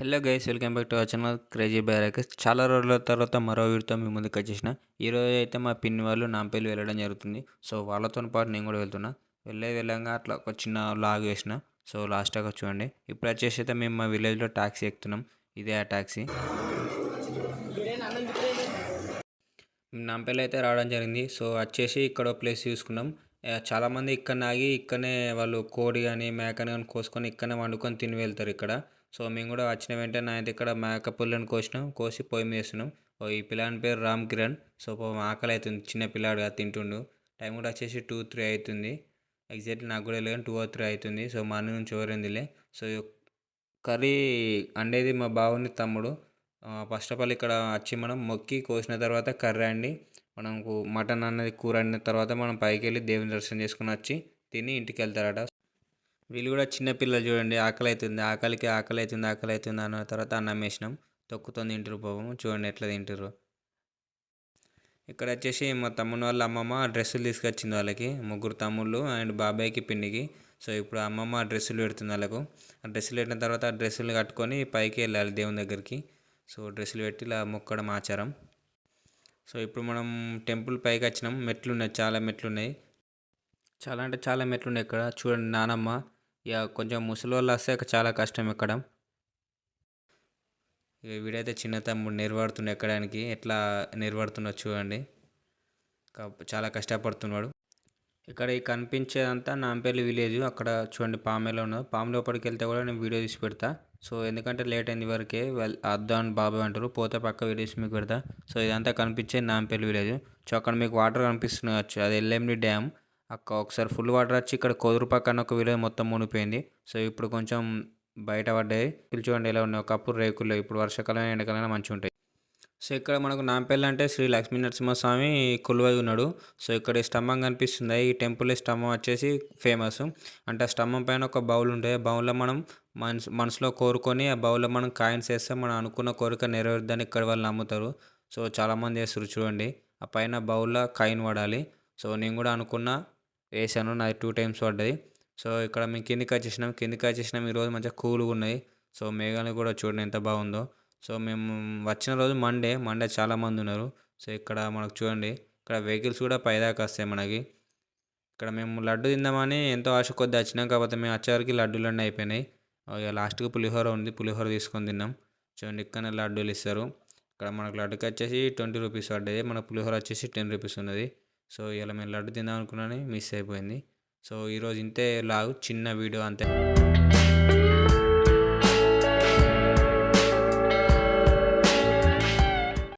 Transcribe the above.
Hello guys welcome back to our channel. Crazy barracks చాలా రోజుల తర్వాత మరో వీడితో మీ ముందుకు వచ్చేసిన. ఈరోజు అయితే మా పిన్ని వాళ్ళు నాంపల్లి వెళ్ళడం జరుగుతుంది. సో వాళ్ళతో పాటు నేను కూడా వెళ్తున్నా. వెళ్ళే వెళ్ళంగా అట్లా ఒక చిన్న లాగ్ వేసిన. సో లాస్ట్ దాకా చూడండి. ఇప్పుడు వచ్చేసి అయితే మేము మా విలేజ్లో ట్యాక్సీ ఎక్కుతున్నాం. ఇదే ఆ ట్యాక్సీ నాంపల్లి అయితే రావడం జరిగింది. సో వచ్చేసి ఇక్కడ ప్లేస్ చూసుకున్నాం. చాలామంది ఇక్కడ ఆగి ఇక్కడనే వాళ్ళు కోడి కానీ మేకని కానీ కోసుకొని ఇక్కడనే వండుకొని తిని వెళ్తారు ఇక్కడ. సో మేము కూడా వచ్చిన వెంటనే అయితే ఇక్కడ మేక పుల్లని కోసినాం కోసి పొయ్యి వేసినాం. ఓ ఈ పిల్లాని పేరు రామ్ కిరణ్. సో ఆకలి అవుతుంది చిన్న పిల్లాడుగా తింటుండు. టైం కూడా వచ్చేసి టూ త్రీ అవుతుంది. ఎగ్జాక్ట్ నాకు కూడా లేదు టూ ఆర్ త్రీ అవుతుంది. సో మార్నింగ్ నుంచి ఎవరైందిలే సో కర్రీ అండేది మా బావుని తమ్ముడు. ఫస్ట్ ఆఫ్ ఆల్ ఇక్కడ వచ్చి మనం మొక్కి కోసిన తర్వాత కర్రీ అండి మనకు మటన్ అన్నది కూర అండిన తర్వాత మనం పైకి వెళ్ళి దేవుని దర్శనం చేసుకుని వచ్చి తిని ఇంటికి వెళ్తారట వీళ్ళు కూడా చిన్నపిల్లలు చూడండి ఆకలి అవుతుంది ఆకలికి ఆకలి అవుతుంది ఆకలి అవుతుంది అన్న తర్వాత అన్నం వేసినాం. తొక్కుతుంది తింటారు పాపం చూడండి ఎట్లా తింటారు ఇక్కడ వచ్చేసి మా తమ్ముని వాళ్ళ అమ్మమ్మ డ్రెస్సులు తీసుకొచ్చింది వాళ్ళకి ముగ్గురు తమ్ముళ్ళు అండ్ బాబాయ్కి పిన్నికి. సో ఇప్పుడు అమ్మమ్మ డ్రెస్సులు పెడుతుంది వాళ్ళకు. ఆ డ్రెస్సులు పెట్టిన తర్వాత డ్రెస్సులు కట్టుకొని పైకి వెళ్ళాలి దేవుని దగ్గరికి. సో డ్రెస్సులు పెట్టి ఇలా మొక్కడం ఆచారం. సో ఇప్పుడు మనం టెంపుల్ పైకి వచ్చినాం. మెట్లు ఉన్నాయి చాలా మెట్లు ఉన్నాయి చాలా అంటే చాలా మెట్లు ఉన్నాయి ఇక్కడ. చూడండి నానమ్మ. ఇక కొంచెం ముసలి వాళ్ళు వస్తే చాలా కష్టం ఎక్కడం ఇక వీడైతే చిన్న తమ్ముడు నిర్వాడుతుండే ఎక్కడానికి. ఎట్లా నిర్వాడుతున్నా చూడండి. చాలా కష్టపడుతున్నాడు. ఇక్కడ ఈ కనిపించేదంతా నాంపల్లి విలేజ్. అక్కడ చూడండి పామెలో ఉన్నది. పాము లోపలికి వెళ్తే కూడా నేను వీడియో తీసి పెడతా. సో ఎందుకంటే లేట్ అయింది వరకే వెల్ అని బాబాయ్ అంటారు పోతే పక్క వీడియోస్ మీకు పెడతా. సో ఇదంతా కనిపించే నాంపల్లి విలేజ్. సో అక్కడ మీకు వాటర్ కనిపిస్తుంది వచ్చు అది ఎల్ఎండి డ్యామ్. అక్క ఒకసారి ఫుల్ వాటర్ వచ్చి ఇక్కడ కొదురు పక్కన ఒక విలేజ్ మొత్తం మునిగిపోయింది. సో ఇప్పుడు కొంచెం బయట పడ్డాయి. ఇల్లు చూడండి ఎలా ఉన్నాయి ఒకప్పుడు రేకుల్లో ఇప్పుడు వర్షాకాలం ఎండాకాలం మంచిగా ఉంటాయి. సో ఇక్కడ మనకు నాంపల్లి అంటే శ్రీ లక్ష్మీ నరసింహస్వామి కొలువై ఉన్నాడు. సో ఇక్కడ ఈ స్తంభం కనిపిస్తుంది. ఈ టెంపుల్ స్తంభం వచ్చేసి ఫేమస్. అంటే ఆ స్తంభం పైన ఒక బౌల్ ఉంటుంది ఆ బౌల్లో మనం మనసు మనసులో కోరుకొని ఆ బౌల్లో మనం కాయిన్స్ వేస్తే మనం అనుకున్న కోరిక నెరవేరుద్దని ఇక్కడ వాళ్ళు నమ్ముతారు. సో చాలామంది వేస్తారు చూడండి. ఆ పైన బౌల్లో కాయిన్ పడాలి సో నేను కూడా అనుకున్న వేసాను. నాది టూ టైమ్స్ పడ్డది. సో ఇక్కడ మేము కిందికి వచ్చేసినాం. కిందికి వచ్చేసినాం. ఈరోజు మంచిగా కూల్గా ఉన్నాయి. సో మేఘాలు కూడా చూడండి ఎంత బాగుందో. సో మేము వచ్చిన రోజు మండే మండే చాలామంది ఉన్నారు. సో ఇక్కడ మనకు చూడండి ఇక్కడ వెహికల్స్ కూడా పైదాకా వస్తాయి మనకి. ఇక్కడ మేము లడ్డు తిందామని ఎంతో ఆశ కొద్ది వచ్చినాం కాకపోతే మేము వచ్చేవరకు లడ్డూలన్నీ అయిపోయినాయి. ఇక లాస్ట్కి పులిహోర ఉంది పులిహోర తీసుకొని తిన్నాం. చూడండి ఇక్కడనే లడ్డూలు ఇస్తారు. ఇక్కడ మనకు లడ్డుకి వచ్చేసి ట్వంటీ రూపీస్ పడ్డది మన పులిహోర వచ్చేసి టెన్ రూపీస్ ఉన్నది. సో ఇలా మేము లడ్డు తిందాం అనుకున్నాను మిస్ అయిపోయింది. సో ఈరోజు ఇంతే లాగు చిన్న వీడియో అంతే.